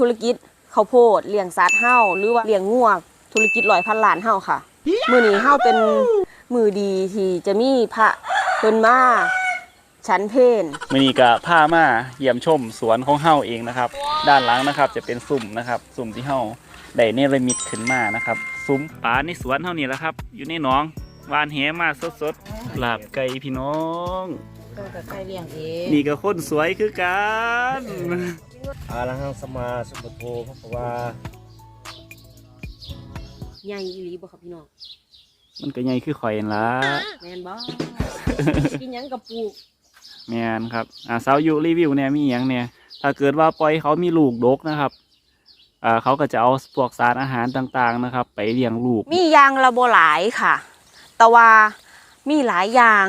ธุรกิจข้าวโพดเลี้ยงสัตว์เฮาหรือว่าเลี้ยงงัวธุรกิจร้อยพันล้านเฮาค่ะ มื้อนี้เฮาเป็นมือดีที่จะมีพระเพิ่นมาชั้นเพนมื่อนี้ก็พามาเยี่ยมชมสวนของเฮาเองนะครับ ด้านหลังนะครับจะเป็นสุ่มนะครับ สุ่มที่เฮาได้เนรมิตขึ้นมานะครับ ซุ้มปลาในสวนเฮานี่แหละครับ อยู่ในหนองวานแหมาสดๆลาบไก่พี่น้องก็กับใครเลี้ยงเองนี่ก็คนสวยคือกัน อาลังหังสมมาสุปโทพระกวาใหญ่อีหลีบ่ครับพี่น้องมันก็ใหญ่คือข่อยนั่นละแม่นบ่ กินหยังกับปลูกแมนครับอ่าสาวยุรีวิวเนี่ยมีอหย่างเนี่ยถ้าเกิดว่าปล่อยเขามีลูกดกนะครับอ่าเขาก็จะเอาพวกสารอาหารต่างๆนะครับ ไปเลี้ยงลูก มียางละบ่หลายค่ะ แต่ว่ามีหลายอย่าง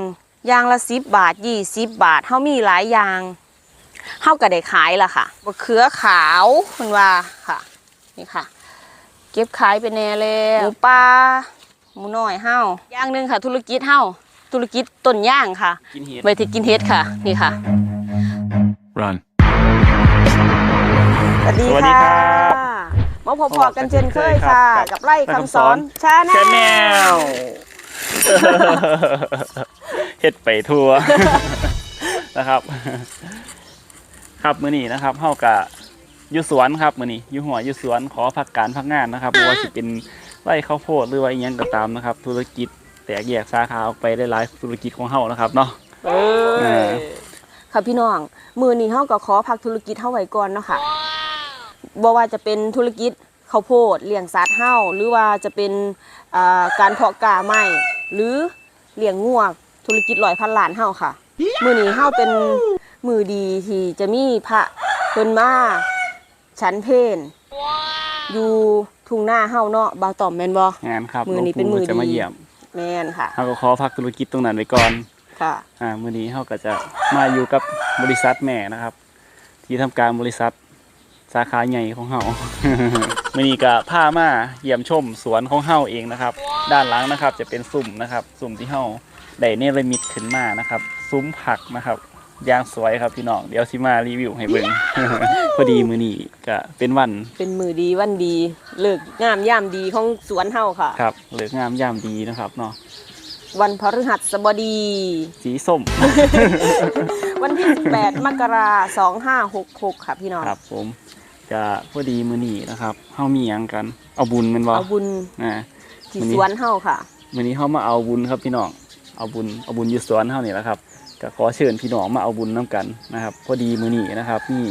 ยางละ10บาท20บาทเฮามีหลายอย่าง เฮาก็ได้ขายล่ะค่ะบะเขือขาวเพิ่นว่าค่ะ นี่ค่ะ เก็บขายไปแน่แล้วหมูปลาหมูน้อยเฮาอย่างหนึงค่ะ ธุรกิจเฮาธุรกิจต้นย่างค่ะกินเห็ดไว้ที่กินเฮ็ดค่ะ นี่ค่ะ Run. สวัสดีสวัสดีค่ะครับมาพบๆกันเช่นเคยค่ะ กับไล่คำสอนชาแนชาแนลลเฮ็ดไปทัวนะครับ ครับมื้อนี้นะครับเฮากะอยู่สวนครับมื้อนี้อยู่หัวอยู่สวนขอพักการพักงานนะครับเพราะว่าสิเป็นไร่ข้าวโพดหรือว่าอีหยังก็ตามนะครับ ธุรกิจแตกแยกสาขาออกไปได้หลายธุรกิจของเฮานะครับเนาะเอเอออค่ะพี่น้อง มือนี้เฮาก็ขอพักธุรกิจเฮาไว้ก่อนเนาะค่ะบ่ว่าจะเป็นธุรกิจข้าวโพดเลี้ยงสัตว์เฮาหรือว่าจะเป็นอ่าการเพาะกาไม้หรือเลี้ยงงัวธุรกิจร้อยพันล้านเฮาค่ะ มือนี้เฮาเป็น มือดีที่จะมีพระเพิ่นมาชั้นเพนอยู่ทุ่งหน้าเฮาเนาะบ่าวตอมแม่นบ่งานครับมื้อนี้เป็นหลวงมื้อปู่จะมาดีเยี่ยมแม่นค่ะเฮาก็ขอพักธุรกิจตรงนั้นไว้ก่อนค่ะอ่ามื้อนี้เฮาก็จะมาอยู่กับบริษัทแม่นะครับ ที่ทำการบริษัทสาขาใหญ่ของเฮามื้อนี้ก็พามาเยี่ยมชมสวนของเฮาเองนะครับ ด้านหลังนะครับจะเป็นสุ่มนะครับ สุ่มที่เฮาได้เนรมิตขึ้นมานะครับ ซุ้มผักนะครับอ ย่างสวยครับพี่น้อง เดี๋ยวสิมารีวิวให้เบิ่ง พอดีมื้อนี้ก็เป็นวันเป็นมือดีวันดีเลิกงามยามดีของสวนเฮาค่ะ ครับเหลือกงามยามดีนะครับเนาะวันพฤหัสบดี สีส้ม วันที่ 18 มกราคม2566 ค่ะพี่น้อง ครับผมจะพอดีมื้อนี้นะครับเฮามีหยังกัน เอาบุญแม่นบ่เอาบุญอ่า ที่มื้อนี้ สวนเฮาค่ะ มื้อนี้เฮามาเอาบุญครับพี่น้อง เอาบุญเอาบุญอยู่สวนเฮานี่แหละครับ ก็ขอเชิญพี่น้องมาเอาบุญนํกันนะครับ พอดีมื้อนี้นะครับนี่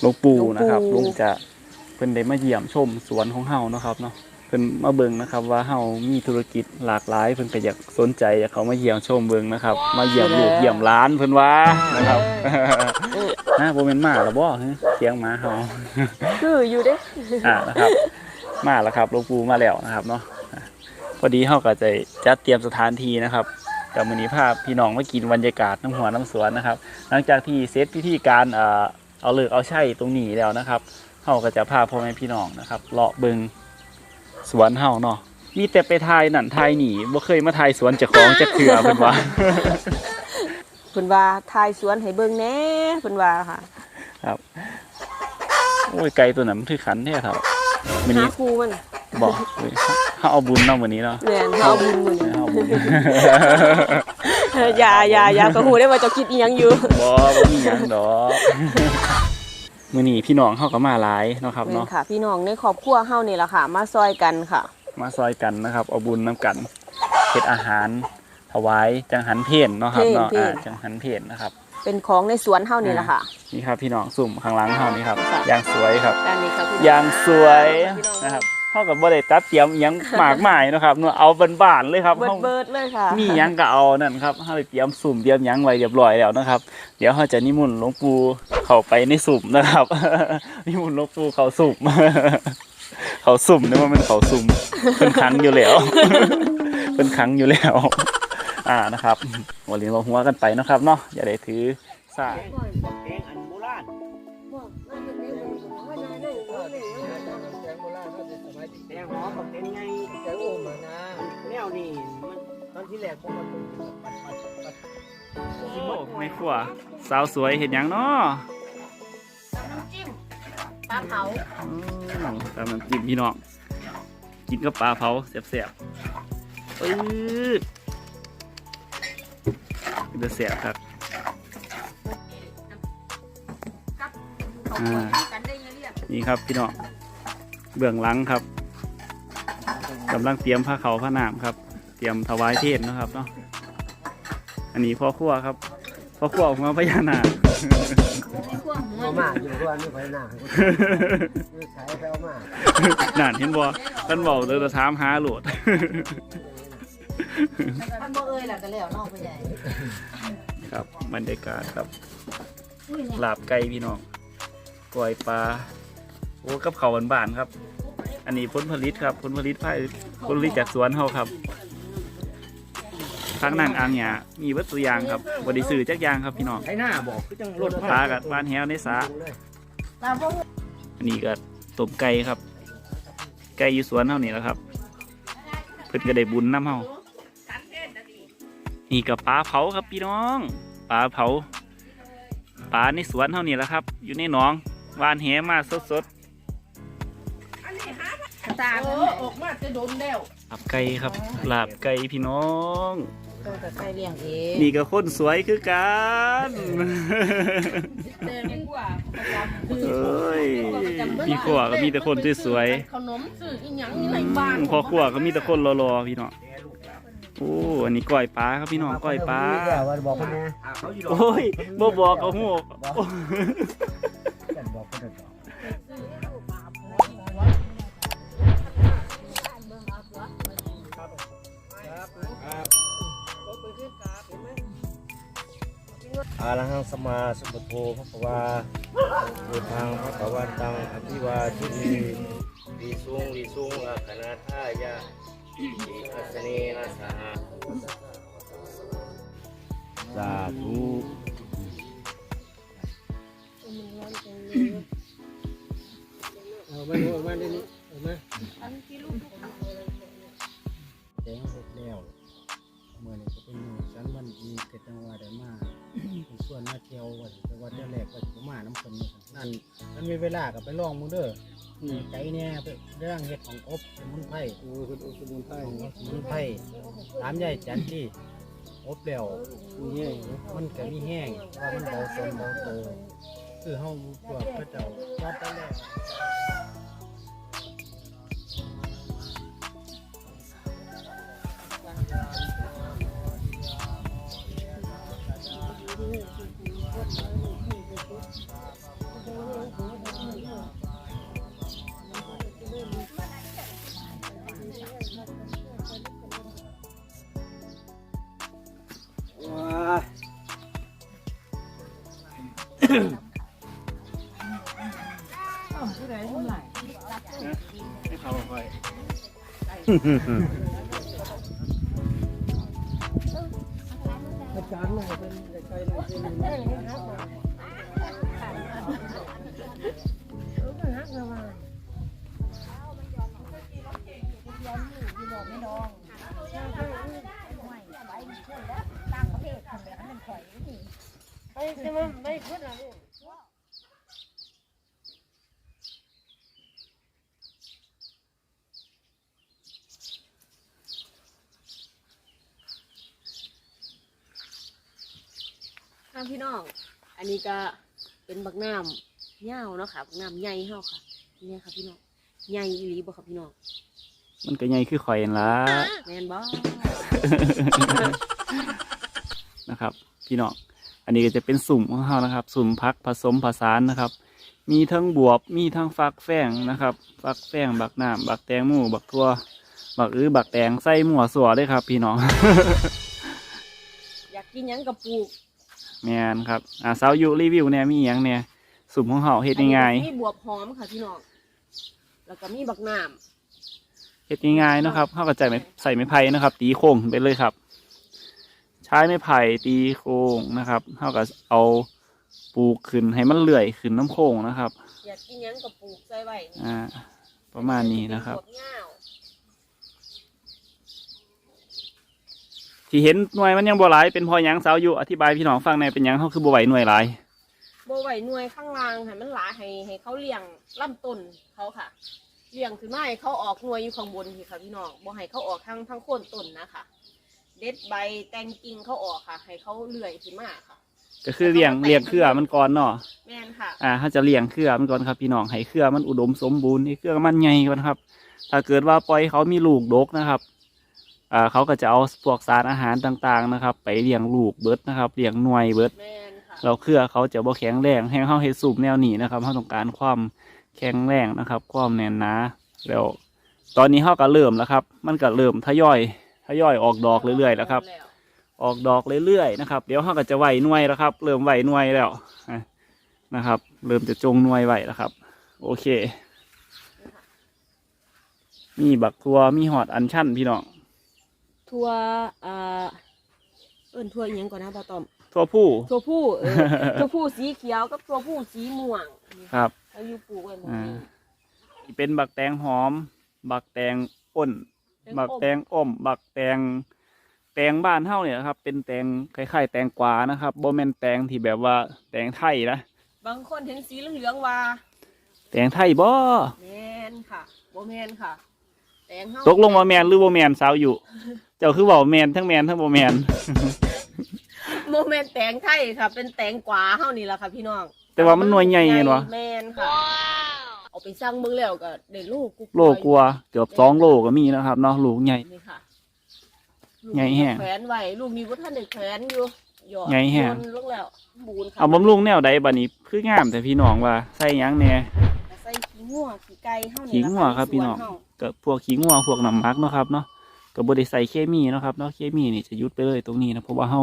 หลวงปู่นะครับหลวงปู่ลุงจะเพิ่นได้มาเยี่ยมชมสวนของเฮาเนาะครับเนาะเพิ่นมาเบิ่งนะครับ ว่าเฮามีธุรกิจหลากหลายเพิ่นก็อยากสนใจอยากเขามาเยี่ยมชมเบิ่งนะครับ มาเยี่ยมลูกเยี่ยมหลานเพิ่นว่านะครับนะโบเมนมาแล้วบ่ฮะเสียงหมาเฮาคืออยู่เด้อ่านะครับ มาแล้วครับหลวงปู่มาแล้วนะครับเนาะอะพอดีเฮาก็จะจัดเตรียมสถานที่นะครับ กับมื้อนี้พาพี่น้องมากินบรรยากาศน้ำหัวน้ำสวนนะครับ หลังจากที่เซตพิธีการเอ่อเอาเลิกเอาใช่ตรงนี้แล้วนะครับเฮาก็จะพาพ่อแม่พี่น้องนะครับเลาะเบิงสวนเฮาเนาะมีแต่ไปทายนั่นทายนี่บ่เคยมาทายสวนเจ้าของจักเทื่อเพิ่นว่าเพิ่นว่าทายสวนให้เบิ่งแหน่เพิ่นว่าค่ะ ครับโอ้ยไก่ตัวนั้นมันคือขันแท้เท่ามื้อหานี้ครูมันบอกเฮ้ยเขาเอาบุญเนาะวันนี้เนาะแม่นเฮาเอาบุญมื้อนี้เอาบุญอย่าอย่าอย่าก็ฮู้ได้ว่าเจ้าคิดอีหยังอยู่บ่บ่มีหยังดอกมื้อนี้พี่น้องเขาก็มาหลายเนาะครับแม่นเนาะค่ะ พี่น้องในครอบครัวเฮานี่ล่ะค่ะ มาซอยกันค่ะ มาซอยกันนะครับเอาบุญน้กันเฮ็ดอาหารถวายจังหันเพนเนาะครับเนาะเพลอ่าจังหันเพนนะครับ เป็นของในสวนเฮานี่ล่ะค่ะ นี่ครับพี่น้องสุ่มข้างหลังเฮานี่ครับค่ะอย่างสวยครับด้านนี้ค่ะพี่น้อย่างสวยพี่องนะครับ เฮาก็บ่ได้ตัดเตรียมอิหยังมากมายเนาะครับเนาะเอาบ้านๆเลยครับเบิดเฮา เบิดเลยค่ะ มีหยังก็เอานั่นครับเฮาได้เตรียมสุ่มเตรียมหยังไว้เรียบร้อยแล้วนะครับ เดี๋ยวเราจะนิมนต์หลวงปู่เข้าไปในสุ่มนะครับ นิมนต์หลวงปู่เข้าสุ่ม เขาสุ่มเนี่ยว่ามันเขาสุ่มเป็นครั้งอยู่แล้ว เป็นครั้งอยู่แล้ว อ่านะครับวันนี้เราหัวกันไปเนาะครับเนาะอย่าได้ถือสาแกงอันโบรา หอกับแกงไงแกงโอมอะนะแนวนี่มันตอนที่แรกผมมาปลูกปัดปัดปัดโอ้ไม่ขัวสาวสวยเห็นยังเนาะน้ำจิ้มปลาเผาอืมตามน้ำจิ้มพี่น้องกินกับปลาเผาแซ่บๆปื๊ดเป็นตาแซ่บครับกับเขาอ่ากันได้ยังเรียกนี่ครับพี่น้องเบื้องหลังครับ กำลังเตรียมผ้าเขาวผ้าหนามครับ เตรียมถวายเทศน์นะครับเนาะอันนี้พ่อครัวครับพ่อครัวของพญานาคเอามาอยู่ด้วยนี่ไปหน้านี่ใช้ไปเอามานั่นเห็นบ่ท่านบอกเลยจะถามหาโหลดมันบ่เอ้ยล่ะก็แล้วน้องพ่อใหญ่ครับบรรยากาศครับลาบไก่พี่น้องกล้วยปลาโอ้กับเขาวบานๆครับ อันนี้ผลผลิตครับผลผลิตภายผลผลิตจากสวนเฮาครับทางนั่งอ่างหยามีวัตถุกอย่างครับบไดิซื้อจักอย่างครับพี่น้องใช้หน้าบอกคือจังรถปลากับบ้านแฮวในสาตาบ่อันนี้ก็ต้มไก่ครับ ไก่อยู่สวนเฮานี่แหละครับเพิ่นก็ได้บุญน้ำเฮานี่กับปลาเผาครับพี่น้องปลาเผาปลาในสวนเฮานี่แหละครับ อยู่ในหนองวานแหมาสด ตาเออออกมาจะโดนแล้วๆลาบไก่ครับลาบไก่พี่น้องก็จะใครเลี้ยงเองนี่ก็คนสวยคือกันแต่ไม่กว่าประจำคือเอ้ยพี่ขวก็มีแต่คนสวยขนมซื้ออีหยังนี่ไหนบ้างๆพ่อขวก็มีแต่คนรอๆพี่น้องโอ้อันนี้ก้อยปลาครับพี่น้องก้อยปลาวันบอกคนนี้โอ้ยบ่บอกเอาหู อาลังสมาสุปโทภควาบุทางพระกวันตังอภิวาทินีดีสุงดีสุงอาคณาทายะดีอัสเนนะสหสาธุเอามาดูเอามาดูนี่เอามาแจ้งเสร็จแล้วเมื่อนี้ก็เป็นมือสันวันดีเกิดจังหวะได้มาเป็น ส่วนมาเที่ยววันแต่ว่าเที่ยวแรกก็จะมาน้ำคนนี่นั่นมันมีเวลากับไปลองมึงเด้ออไก่เนี่ยไปเรื่องเห็ดของอบสมุนไพรโอ้เป็นอบสมุนไพรสมุนไพรตามใหญ่จันที่อบแล้วนี่มันก็มีแห้งว่ามันเบาตนเบาโตคือเฮาพวกพระเจ้าวัดไปแล้ว อาจารย์หน่อยเป็นไก่หน่อยเป็ นน้ำพี่น้อง อันนี้ก็เป็นบักน้ำเหย้าเนาะค่ะบักน้ำใหญ่เฮาค่ะ เนี่ยค่ะพี่น้อง ใหญ่อีหลีบ่ค่ะพี่น้อง มันก็ใหญ่คือข่อยนั่นล่ะ แม่นบ่นะครับ พี่น้อง อันนี้ก็จะเป็นสุ่มของเขานะครับ สุ่มพักผสมผสานนะครับ มีทั้งบวบ มีทั้งฟักแฝงนะครับ ฟักแฝงบักน้ำบักแตงหมูบักทั่ว บักอื้อบักแตงใส่หมัวสัวด้วยครับ พี่น้อง อยากกินหยังกับปลูก แมนครับอ่าสาวยุรีวิวเนี่ยมีอหย่างเนี่ยสุ่มของเขาเฮ็ดง่ายมีบวบหอมค่ะพี่น้องแล้วก็มีบักน้ๆเฮ็ดง่ายๆเนาะครับเขาก็ใส่ไม้ใส่ไม้ไผ่นะครับ ตีโค้งขึ้นไปเลยครับ ใช้ไม้ไผ่ตีโค้งนะครับเขาก็เอาปลูกขึ้นให้มันเลื่อยขึ้นน้ำโค้งนะครับำอยากกินหยังกับปลูกใส่ไว้นี่อ่า ประมาณนี้นะครับเป็วบเหย้า ที่เห็นหน่วยมันยังบ่หลายเป็นเพอหยังสาวอยู่อธิบายพี่น้องฟังในอยเป็นหยังเขาคือบ่ไหวหน่วยหลายโบไหวหน่วยข้างล่างให้มันหลายให้ให้เขาเลี้ยงลำต้นเขาค่ะเลี้ยงขึ้นมาให้เขาออกหน่วยอยู่ข้างบนที่ค่ะพี่น้องบ่ให้เขาออกทั้งทั้งโคนต้นนะคะเด็ดใบแตงกิ่งเขาออกค่ะ ให้เขาเลื่อยขึ้นมาค่ะ ก็คือเลี้ยงเลี้ยงเครือมันก่อนเนาะแม่นค่ะ อ่าเขาจะเลี้ยงเครือมันก่อนครับพี่น้องให้เครือมันอุดมสมบูรณ์ให้เครือมันใหญ่ก่อนครับ ถ้าเกิดว่าปล่อยเขามีลูกดกนะครับอ่า เขาก็จะเอาพวกสารอาหารต่างๆนะครับ ไปเลี้ยงลูกเบิดนะครับเลี้ยงหน่วยเบิดแม่นค่ะเราเครือเขาจะบ่แข็งแรงให้เขาเฮ็ดสูบแนวนี้นะครับเขาต้องการความแข็งแรงนะครับ ความแน่นหนาแล้วตอนนี้เขาก็เริ่มแล้วครับ มันก็เริ่มทยอยทยอยออกดอกเรื่อยๆแล้วครับ ออกดอกเรื่อยๆนะครับ เดี๋ยวเขาก็จะไหวหน่วยแล้วครับ เริ่มไหวหน่วยแล้วอะนะครับ เริ่มจะจงหน่วยไหวแล้วครับ โอเค มีบักทัวมีหอดอันชั่นพี่น้อง ทัวอ่าเอิ้นทัวอหยังก่อนนะบาตอม ทัวผู้ทัวผู้เออทัวผู้สีเขียวกับทัวผู้สีม่วงครับเขาอยู่ปลูกไว้หมดอ่านี้เป็นบักแตงหอม บักแตงอ้น บักแตงอ้อม บักแตง แตงบ้านเฮาเนี่ยครับ เป็นแตงคล้ายๆแตงกวานะครับโบแมนแตงที่แบบว่าแตงไทยนะ บางคนเห็นสีเหลืองๆว่าแตงไทยบ่แมนค่ะโบแมนค่ะ แตงเฮาตกลงว่าแมนหรือบ่แมนสาวอยู่ เจ้าคือเว่าแมนทั้งแมนทั้งบ่แมน โมเมนแตงไทยค่ะ เป็นแตงกวาเฮานี่แหละค่ะพี่น้องแต่ว่ามันหน่วยใหญ่เห็นวะแมนค่ะเอาไปสร้างเบิ่งแล้วก็ได้ลูกโลกลัวเกือบสองโลก็มีนะครับเนาะลูกใหญ่ นี่ค่ะใหญ่แฮะแขวนไว้ลูกนี้บ่ทันได้แขวนอยู่หยอดใหญ่แฮะ โยนลงแล้วบูนค่ะเอาบำรุงแนวใดบัดนี้คืองามแต่พี่น้องว่าใส่หยังแหน่ ใส่ขี้งัวขี้ไก่เฮานี่ขี้ล่ะงัวครับพี่น้องสวเฮา ก็พวกขี้งัวพวกน้ำหมักเนาะครับเนาะก็บ่ได้ใส่เคมีเนาะครับเนาะเคมีนี่จะหยุดไปเลยตรงนี้นะเพราะว่าเฮา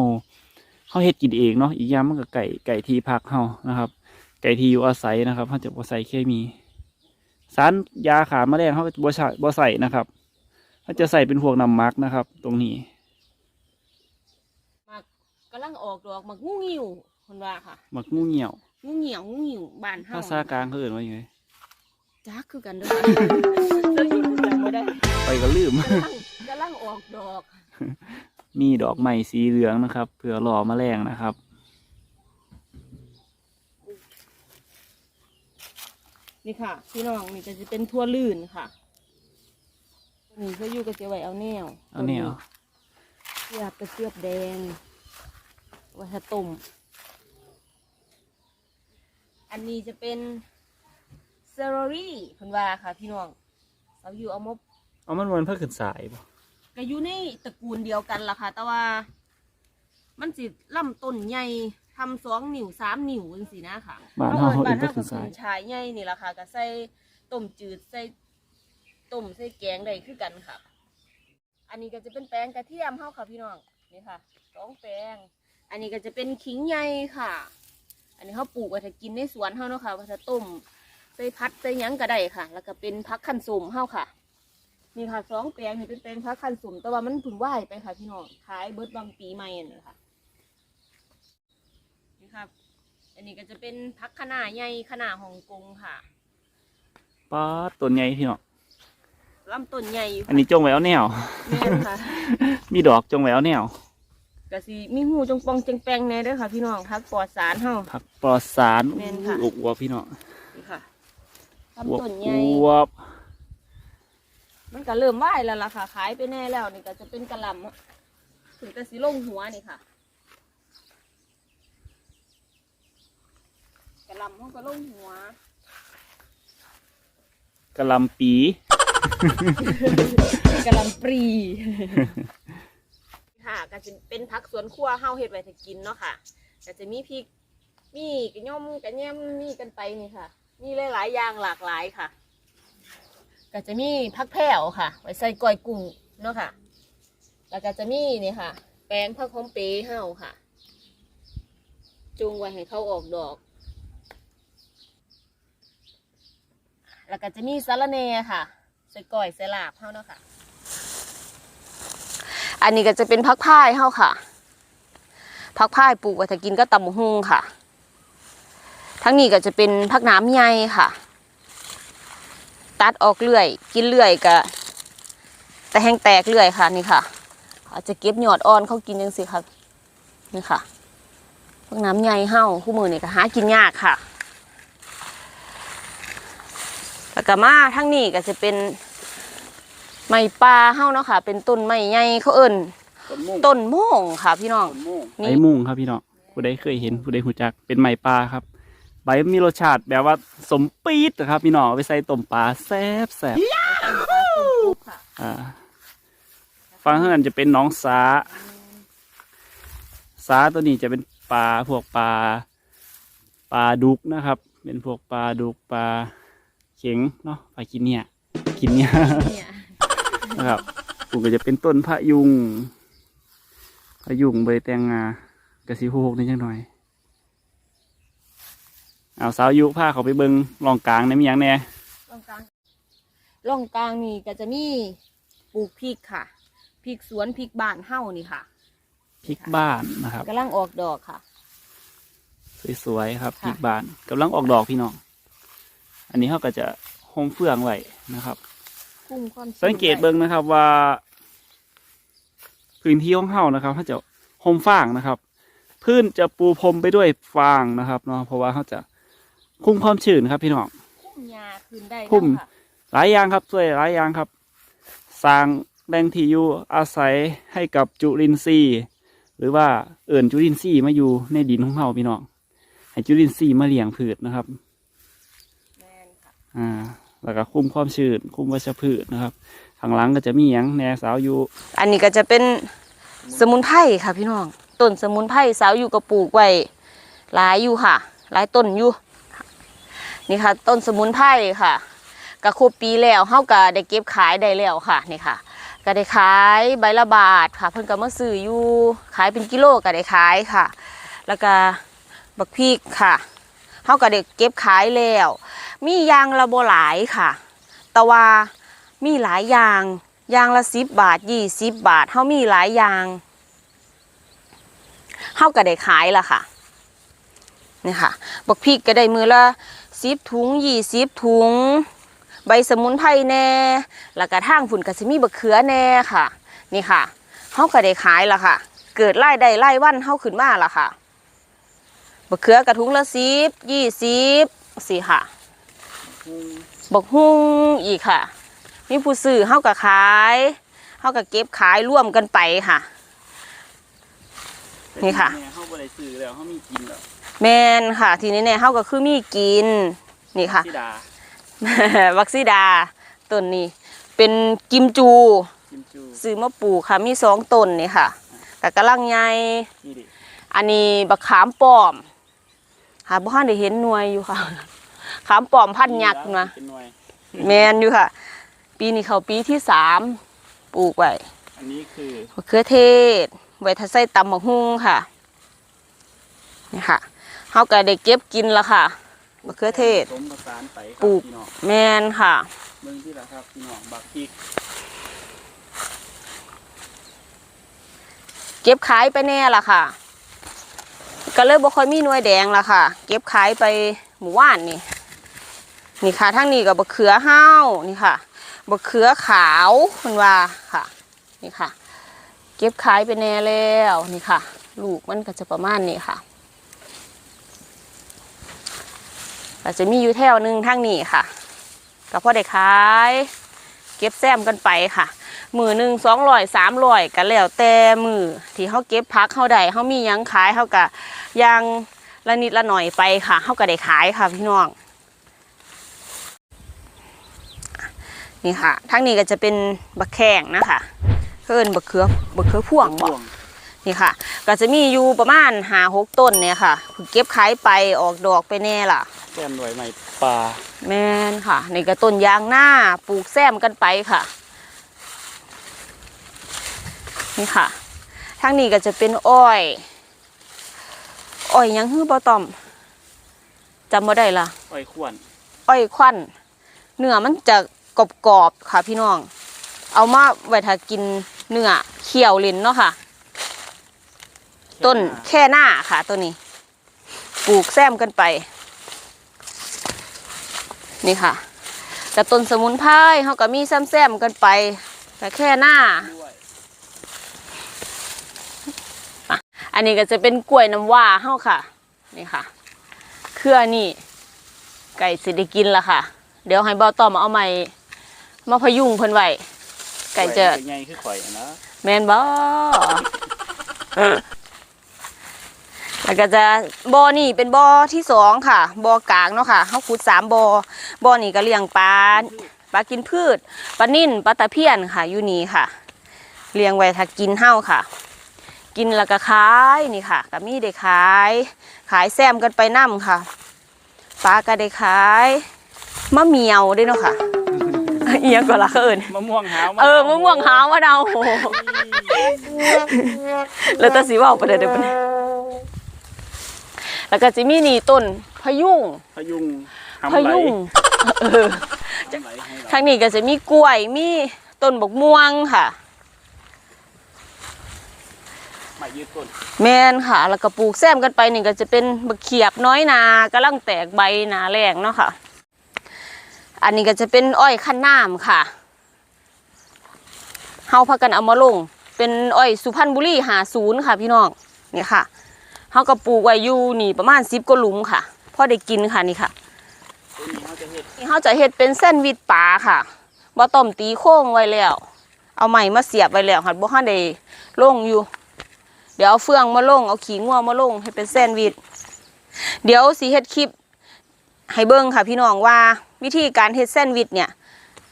เฮาเฮ็ดกินเองเนาะอีกอย่างมันก็ไก่ไก่ที่พักเฮานะครับ ไก่ที่อยู่อาศัยนะครับเฮาจะบ่ใส่เคมี สารยาขาแมลงเฮาก็บ่ใส่บ่ใส่นะครับเฮาจะใส่เป็นพวกน้ำหมักนะครับ ตรงนี้มักกำลังออกดอกมักงูงิ้วคนว่าค่ะหมักงูเหี่ยวงูเหี่ยวงูหิวบ้านเฮาภาษากลางเขาเอิ้นว่าหยังไงจักคือกันเด้อแล้วอยู่จำ บ่ได้ไปก็ลืมกำลังกำลังออกดอกมีดอกไม้สีเหลืองนะครับเพื่อล่อแมลงนะครับ นี่ค่ะ พี่น้องนี่ก็จะเป็นทั่วลื่นค่ะนี่เขาอยู่ก็จะไว้เอาแนวเอาแนวเสียบกระเสียบแดงไว้ถ้าต้มอันนี้จะเป็นเซอร์รี่คุณว่าค่ะ พี่น้อง เราอยู่เอามบเอามันมันเพื่อขึ้นสายบ่ก็อยู่ในตระกูลเดียวกันล่ะค่ะ แต่ว่า มันสิลำต้นใหญ่ทำสองนิ้วสามนิ้วจังสินะค่ะบ้านเฮาเขาบ้าเอิ้นนเฮาเพื่อก็ขึ้นคืสายอชายใหญ่นี่ล่ะค่ะก็ใส่ต้มจืดใส่ต้มใส่แกงได้คือกันค่ะ อันนี้ก็จะเป็นแปลงกระเทียมเฮาค่ะพี่น้องนี่ค่ะสองแปลง อันนี้ก็จะเป็นขิงใหญ่ค่ะ อันนี้เขาปลูกไว้ถ้ากินในสวนเฮาเนาะค่ะว่าถ้าต้ม ใส่พัดใส่หยังก็ได้ค่ะ แล้วก็เป็นพักขันสมเฮาค่ะนี่ค่ะสองแปลงนี่เป็นแปลงพักขันสมแต่ว่ามันเพึ่งไหวไปค่ะพี่น้องขายเบิดบางปีใหม่อันนี้ค่ะนี่ครับอันนี้ก็จะเป็นพักขนาใหญ่ขนาฮ่องกงค่ะป๊าดต้นใหญ่พี่น้องลำต้นใหญ่อยู่อันนี้จงไว้เอาแนวแม่นค่ะมีดอกจงไว้เอาแนวก็สิมีหูจงปองจังแปงแน่เด้อค่ะพี่น้องพักปลอดสารเฮาผักปลอดสารแม่นค่ะอวบๆพี่น้องนี่ค่ะ อวบลำต้นใหญ่อวบมันก็เริ่มไหวแล้วล่ะค่ะขายไปแน่แล้วนี่ก็จะเป็นกระหลำอะถึงแต่สีลงหัวนี่ค่ะกระหลำมันก็ลงหัวกะหลำปีกระหลำปรี ค่ะก็จะเป็นผักสวนครัวเฮาเฮ็ดไว้ถ้ากินเนาะค่ะก็จะมีพริกมีกระย่อมกระแยมมีกันไปนี่ค่ะ มีหลายๆอย่างหลากหลายค่ะ ก็จะมีผักแผ่วค่ะ ไว้ใส่ก้อยกุ้งเนาะค่ะ แล้วก็จะมีนี่ค่ะ แปลงผักหอมเปย์เฮาค่ะ จุงไว้ให้เขาออกดอก แล้วก็จะมีสาระแหน่ค่ะใส่ก้อยใส่ลาบเฮาเนาะค่ะ อันนี้ก็จะเป็นพักพายเฮาค่ะพักพายปลูกไว้ถ้ากินก็ตำบักฮุงค่ะ ทั้งนี้ก็จะเป็นพักน้ำใหญ่ค่ะ ตัดออกเรื่อย กินเรื่อยก็แต่แห้งแตกเรื่อยค่ะนี่ค่ะอาจจะเก็บหยอดอ่อนเขากินยังสิค่ะนี่ค่ะผักน้ำใหญ่เฮาคู่มือนี่ก็หากินยากค่ะแล้วก็มาทั้งนี้ก็จะเป็นไม้ปลาเฮาเนาะค่ะ เป็นต้นไม้ใหญ่เขาเอิ้นต้นม่วงต้นโม่งค่ะ พี่น้องต้นม่วงนี่ไม้มุ่งครับพี่น้องผู้ใดเคยเห็นผู้ใดหูจักเป็นไม้ปลาครับ ใบมีรสชาติแบบว่าสมปี๊ดนะครับพี่น้องเอาไปใส่ต้มปลาแซ่บแซ่บอ่าฟังเท่านั้นจะเป็นหน้องสาสาตัวนี้จะเป็นปลาพวกปลาปลาดุกนะครับ เป็นพวกปลาดุกปลาเข็งเนาะปลากินเนี่ยกินเนี่ยนะครับปลูกก็จะเป็นต้นพะยุงพะยุงเบยแตงงากระสีโฮกนิดจังหน่อย เอาสาวยุผ้าเขาไปเบิงลองกลางในมีหยังแหน่ร่องกลางร่องกลางนี่ก็จะมีปลูกพริกค่ะพริกสวนพริกบ้านเฮานี่ค่ะพริกบ้านนะครับกำลังออกดอกค่ะ สวยๆครับค่ะพริกบ้านกำลังออกดอกพี่น้อง อันนี้เขาก็จะโฮมเฟืองไว้นะครับ คุ้มความชื้นสังเกตเบิ่งนะครับว่า พื้นที่ของเฮานะครับเขาจะโฮมฟางนะครับ พื้นจะปูพรมไปด้วยฟางนะครับเนาะเพราะว่าเขาจะ คุมความชื้นครับพี่น้องคุ้มหญ้าขึ้นได้คุ้มนำค่ะหลายอย่างครับช่วยหลายอย่างครับ สร้างแหล่งที่อยู่อาศัยให้กับจุลินทรีย์ หรือว่าเอิ่นจุลินทรีย์มาอยู่ในดินของเราพี่น้องให้จุลินทรีย์มาเลี้ยงพืชนะครับ แม่นค่ะอ่า แล้วก็คุมความชื้นคุมวัชพืชนะครับข้างหลังก็จะมีหยังแหนสาวอยู่อันนี้ก็จะเป็นสมุนไพรค่ะพี่น้องต้นสมุนไพรสาวอยู่กับปลูกไว้หลายอยู่ค่ะ หลายต้นอยู่ นี่ค่ะ ต้นสมุนไพรค่ะก็ครบปีแล้วเฮาก็ได้เก็บขายได้แล้วค่ะนี่ค่ะ ก็ได้ขายใบละบาทค่ะ เพิ่นก็มาซื้ออยู่ขายเป็นกิโลก็ได้ขายค่ะ แล้วก็บักพริกค่ะเฮาก็ได้เก็บขายแล้ว มียางละบ่หลายค่ะ แต่ว่ามีหลายอย่างยางละสิบบาทยี่สิบบาทเฮามีหลายอย่างเฮาก็ได้ขายละค่ะนี่ค่ะบักพริกก็ได้มือละ สิบถุงยี่สิบถุง ใบสมุนไพรแน่แล้วก็ทางฝุ่นก็สิมีบักเขือแน่ค่ะ นี่ค่ะเฮาก็ได้ขายละค่ะ เกิดไล่ได้ไล่วันเฮาขึ้นมาละค่ะบักเขือกระทุงละสิบยี่สิบสี่ค่ะบกฮุ้งอีกค่ะมีผู้ซื้อเฮาก็ขายเฮาก็เก็บขายร่วมกันไปค่ะ นี่ค่ะเขาบริซื้อแล้วเขามีกินแล้ว แมนค่ะ ทีนี้เนี่ยเฮาก็คือมีกินนี่ค่ะ ที่ดา วักซิดาต้นนี้ เป็นกิมจูกิมจู ซื้อมาปลูกค่ะมีสองต้นนี่ค่ะแต่กำลังใหญ่นี่ดิอันนี้บักขามป้อมหาบ่ทันได้เห็นหน่วยอยู่ค่ะ ขามป้อมพันธุ์ยักษ์นะเป็นหน่วย แมนอยู่ค่ะ ปีนี้เขาปีที่สามปลูกไว้อันนี้คือมะเขือเทศไว้ถ้าใส่ตำมะฮุ่งค่ะนี่ค่ะ เขาก็ได้เก็บกินละค่ะมะเขือเทศ สมประสานไปครับปลูก พี่น้องแมนค่ะ เมืองที่ละครับพี่น้องบักพริกเก็บขายไปแน่ละค่ะ ก็เลยบ่ค่อยมีหน่วยแดงละค่ะ เก็บขายไปหมู่ว่านนี่ นี่ค่ะทั้งนี้กับบะเขือห้าวนี่ค่ะบะเขือขาวคุณว่าค่ะ นี่ค่ะ เก็บขายไปแน่แล้วนี่ค่ะ ลูกมันก็จะประมาณนี้ค่ะ อาจจะมีอยู่แถวหนึ่งทั้งนี้ค่ะก็พอได้ขาย เก็บแซมกันไปค่ะ มือหนึ่งสองร้อยสามร้อยกันแล้วแต่มือที่เขาเก็บพักเขาได้เขามีหยังขายเขากะยางละนิดละหน่อยไปค่ะเขาก็ได้ขายค่ะพี่น้องนี่ค่ะทั้งนี้ก็จะเป็นบักแข้งนะคะเพิ่นบักเขือบักเขือพ่วงบพ่อวงนี่ค่ะ ก็จะมีอยู่ประมาณหาหกต้นเนี่ยค่ะเพิ่งเก็บขายไปออกดอกไปแน่ล่ะ แก้มหน่วยใหม่ปลาแม่นค่ะนี่ก็ต้นยางหน้าปลูกแซมกันไปค่ะ นี่ค่ะทางนี้ก็จะเป็นอ้อยอ้อยหยังฮื้อบ่ต่อมจำบ่ได้ละอ้อยขวนอ้อยควันเนื้อมันจะกรอบๆค่ะพี่น้อง เอามาไว้ถ้ากินเนื้อเคี่ยวลิ้นเนาะค่ะ ต้นแค่หน้าค่ะตัวนี้ ปลูกแซมกันไป นี่ค่ะกับต้นสมุนไพรเขาก็มีแซมๆกันไปแต่แค่หน้าด้วยอันนนี้ก็จะเป็นกล้วยน้ำว้าเฮาค่ะ นี่ค่ะ เครือนี่ ไก่สิได้กินละค่ะ เดี๋ยวให้เบาต่อมาเอาไม้มาพยุงเพิ่นไว้ไก่จะใหญ่คือข่อยอะนะแมนบ่ แล้วก็จะบ่อนี่เป็นบ่อที่สองค่ะบ่อกลางเนาะค่ะเฮาขุดสามบ่อบ่อนี่ก็เลี้ยงปลาปลากินพืชปลานิ่นปลาตะเพียนค่ะอยู่นี่ค่ะเลี้ยงไว้ถ้ากินเฮาค่ะ กินแล้วก็ขายนี่ค่ะก็มีได้ขาย ขายแซมกันไปนํค่ะปลาก็ได้ขายมะเหมียวด้วยเนาะค่ะเอียงก็ละเขาเอิญมะม่วงหาวเออมะม่วงหาวมะนาวโหแล้วแตาสีว่าไปเดี๋ยวเดี๋ยวมัน แล้วก็จะมีนี่ต้นพะยุงพยุงพะยุงเออหำไหลให้เราทางนี้ก็จะมีกล้วยมีต้นบกม่วงค่ะมายืดต้นแมนค่ะ แล้วก็ปลูกแซมกันไปนี่ก็จะเป็นบักเขียบน้อยนากำลังแตกใบหนาแรงเนาะค่ะ อันนี้ก็จะเป็นอ้อยขั้นน้ำค่ะเฮาพากันเอามาลง เป็นอ้อยสุพรรณบุรีหาศูนย์ค่ะพี่น้องนี่ค่ะ เฮาก็ปลูกไว้อยู่นี่ประมาณสิบกว่าหลุมค่ะพอได้กินค่ะนี่ค่ะตัวนี้เขาจะเฮ็ดนี่เขาจะเฮ็ดเป็นแซนด์วิชปลาค่ะบ่ต้มตีโค้งไว้แล้ว เอาใหม่มาเสียบไว้แล้วค่ะบ่ทันได้ลงอยู่ เดี๋ยวเอาเฟืองมาลงเอาขี้งัวมาลงให้เป็นแซนด์วิชเดี๋ยวสิเฮ็ดคลิป ให้เบิ่งค่ะ พี่น้องว่าวิธีการเฮ็ดแซนด์วิชเนี่ย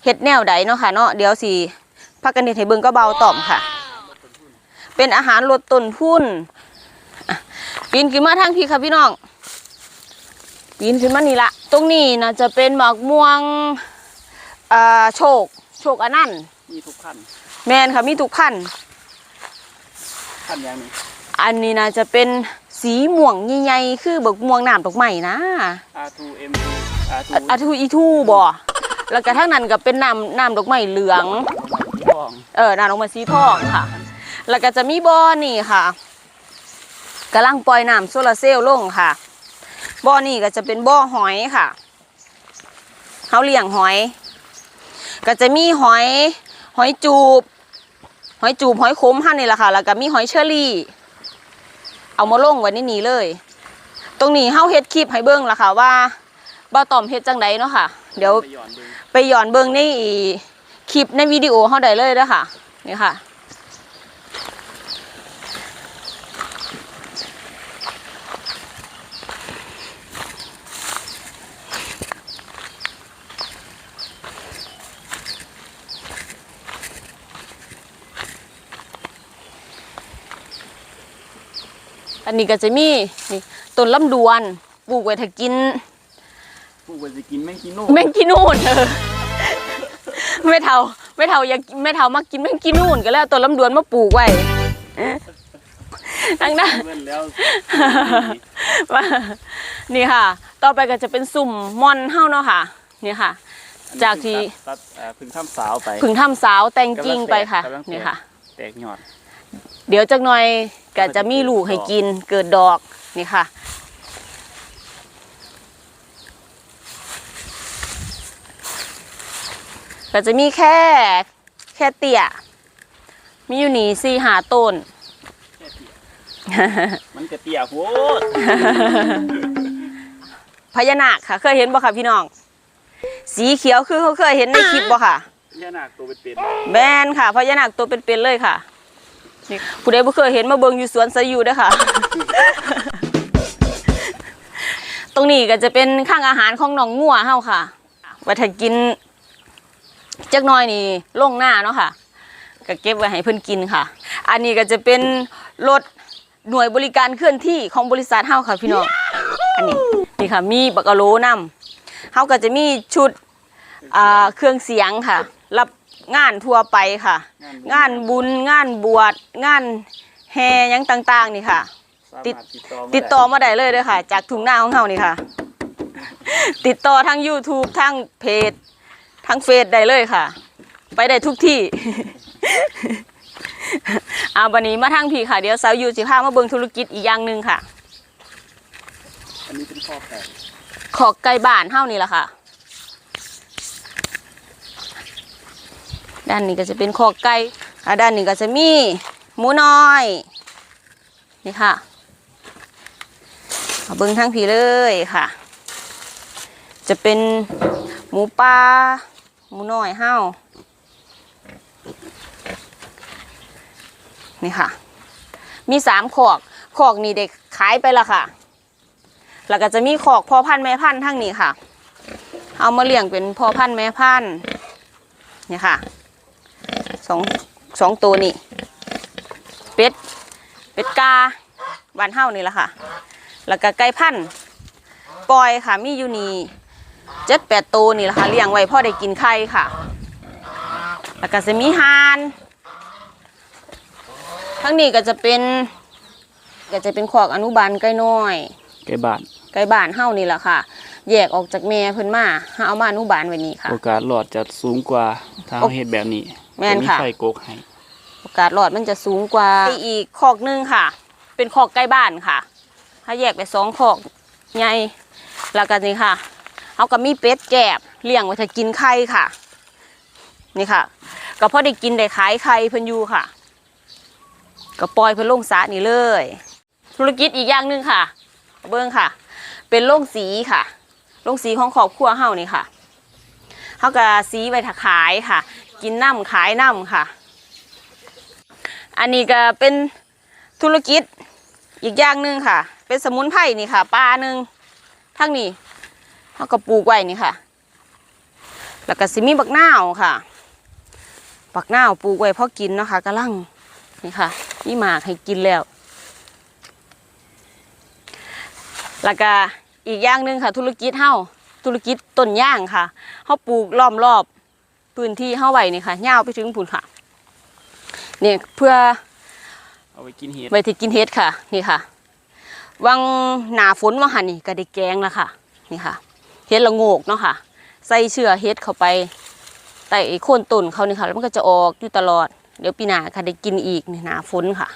เฮ็ดแนวใดเนาะค่ะเนาะเดี๋ยวสิพากันเฮ็ดให้เบิ่งก็เบาต่อมค่ะ เป็นอาหารลดต้นทุนอะ ปีนขึ้นมาทางพี่ค่ะพี่น้องปีนขึ้นมานี่ละตรงนี้นะจะเป็นหมากม่วงอ่าโชค โชคอันนั้นต์มีทุกขั้นแมนค่ะมีทุกพันธุ์ขั้นอย่างนี้อันนี้นะจะเป็นสีม่วงใหญ่ๆคือบักม่วงน้ำดอกไม้นะ R2 M2 R2 อาทูอีทูบ่แล้วก็ทั้งนั้นก็เป็นน้ำน้ำดอกไม้เหลืองสีทองเออน้ำดอกไม้สีทองค่ะ แล้วก็จะมีบ่อนี่ค่ะ กำลังปล่อยน้ำโซลาร์เซลล์ลงค่ะ บ่อนี่ก็จะเป็นบ่อหอยค่ะเขาเลี้ยงหอย ก็จะมีหอยหอยจูบ หอยจูบหอยขมหั่นนี่แหละค่ะ แล้วก็มีหอยเชอรี่ เอามาลงไว้ในนี้เลย ตรงนี้เฮาเฮ็ดคลิปให้เบิ่งละค่ะว่าบ่าวตอมเฮ็ดจังไดเนาะค่ะ เดี๋ยวไปหย่อนดูไปย้อนเบิ่งในคลิปในวิดีโอเฮาได้เลยเด้อค่ะ นี่ค่ะ อันนี้ก็จะมีนี่ต้นลำดวนปลูกไว้ถ้ากินผู้ว่าจะกินแมงกินโน่แมงกินูนเออไม่เท่าไม่เท่าอยากไม่เท่ามากินแมงกินูนก็แล้วตัวลำดวนมาปลูกไว้ดังนั้นเบิ่นแล้วว่านี่ค่ะ ต่อไปก็จะเป็นสุ่มมอนเฮ้าเนาะค่ะ นี่ค่ะ จากที่ตัดเอ่อพึ่งทำสาวไปผึ่งทำสาวแต่งจริงไปค่ะกำลังแตกนี่ค่ะ แตกยอด เดี๋ยวจักหน่อยก็จะมีลูกให้กินเกิดดอกนี่ค่ะ ก็จะมีแค่แค่เตี่ยมีอยู่นี่สี่หาต้น มันกระเตียโหดพญานาคค่ะ เคยเห็นบ่ค่ะพี่น้อง สีเขียวคือเขาเคยเห็นในคลิปบ่ค่ะย่านาคตัวเป็นแบนค่ะพญานาคตัวเป็นๆเลยค่ะนี่ ผู้ใดบ่เคยเห็นมาเบิ่งอยู่สวนไซยูเด้อค่ะ ตรงนี้ก็จะเป็นข้างอาหารของน้องงัวเฮาค่ะว่าถ้ากินจักหน้อยนี่ลงหน้าเนาะค่ะก็เก็บไว้ให้เพิ่นกินค่ะ อันนี้ก็จะเป็นรถหน่วยบริการเคลื่อนที่ของบริษัทเฮาค่ะพี่น้อง อันนี้นี่ค่ะมีบักกะโหลนํเฮาก็จะมีชุดอ่าเครื่องเสียงค่ะ รับงานทั่วไปค่ะๆงานบุญงานบวชงานแห่หยังต่าง ๆ นี่ค่ะสามารถติดติดต่อมาติดต่อมาได้เลยเด้อค่ะ จากถุงหน้าของเฮานี่ค่ะ ติดต่อทาง YouTube ทางเพจทางเฟซได้เลยค่ะ ไปได้ทุกที่อาวันนี้มาทางพี่ค่ะ เดี๋ยวสาวยูสิพามาเบิ่งธุรกิจอีกอย่างหนึ่งค่ะ อันนี้เป็นข้อแปดขอกไก่บ้านเฮานี่แหละค่ะ ด้านนี้ก็จะเป็นขอกไก่อ่าด้านนี้ก็จะมีหมูน้อย นี่ค่ะเอาเบิ้งทั้งผีเลยค่ะ จะเป็นหมูปลาหมูน้อยเห่านี่ค่ะ มีสามขอกขอกนี่เด็กขายไปละค่ะ แล้วก็จะมีขอกพ่อพันธุ์แม่พันธุ์ทั้งนี้ค่ะ เอามาเลี้ยงเป็นพ่อพันธุ์แม่พันธุ์นี่ค่ะ สองสองตัวนี่เป็ดเป็ดกาบ้านเฮานี่แหละค่ะ แล้วก็ไก่พันธุ์ปล่อยค่ะมีอยู่นี่เจ็ดแปดตัวนี่แหละค่ะเลี้ยงไว้พ่อได้กินไข่ค่ะ แล้วก็จะมีห่านทั้งนี้ก็จะเป็นก็จะเป็นขอกอนุบาลไก่น้อย ไก่บ้านไก่บ้านเฮานี่แหละค่ะ แยกออกจากแม่เพิ่นมาหาเอามาอนุบาลไว้นี่ค่ะ โอกาสรอดจะสูงกว่าถ้าเราเฮ็ดแบบนี้ แม่นค่ะจมีไฟกกให้โอกาสรอดมันจะสูงกว่าอีกคอกหนึงค่ะ เป็นคอกใกล้บ้านค่ะถ้าแยกไปสองคอกใหญ่แล้วก็นี่ค่ะเขาก็มีเป็ดแกบเลี้ยงไว้ถ้ากินไข่ค่ะ นี่ค่ะ ก็พอได้กินได้ขายไข่เพิ่นอยู่ค่ะ ก็ปล่อยเพิ่นลงสระนี่เลย ธุรกิจอีกอย่างหนึ่งค่ะ เบิ้งค่ะ เป็นโรงสีค่ะโรงสีของครอบครัวเฮานี่ค่ะเขาก็สีไว้ถ้าขายค่ะ กินน้ำขายน้ำค่ะ อันนี้ก็เป็นธุรกิจอีกอย่างหนึ่งค่ะ เป็นสมุนไพรนี่ค่ะปลาหนึ่งทั้งนี้เขาก็ปลูกไว้นี่ค่ะ แล้วก็สิมีบักนาวค่ะบักนาวปลูกไว้เพาะกินเนาะค่ะกระลังนี่ค่ะมีหมากให้กินแล้ว แล้วก็อีกอย่างหนึ่งค่ะ ธุรกิจเฮ้าธุรกิจต้นย่างค่ะเฮาปลูกล้อมรอบ พื้นที่เฮาไว้นี่ค่ะยาวไปถึงพุ่นค่ะเนี่ยเพื่อเอาไปกินเห็ดไว้ที่กินเฮ็ดค่ะ นี่ค่ะ วังหนาฝนวังหันนี่ก็ได้แกงแล้วค่ะ นี่ค่ะเฮ็ดละโงกเนาะค่ะ ใส่เชื้อเฮ็ดเข้าไปใต้ไอ้โคนต้นเขานี่ค่ะ แล้วมันก็จะออกอยู่ตลอด เดี๋ยวปีหน้าค่ะได้กินอีกนี่หนาฝนค่ะ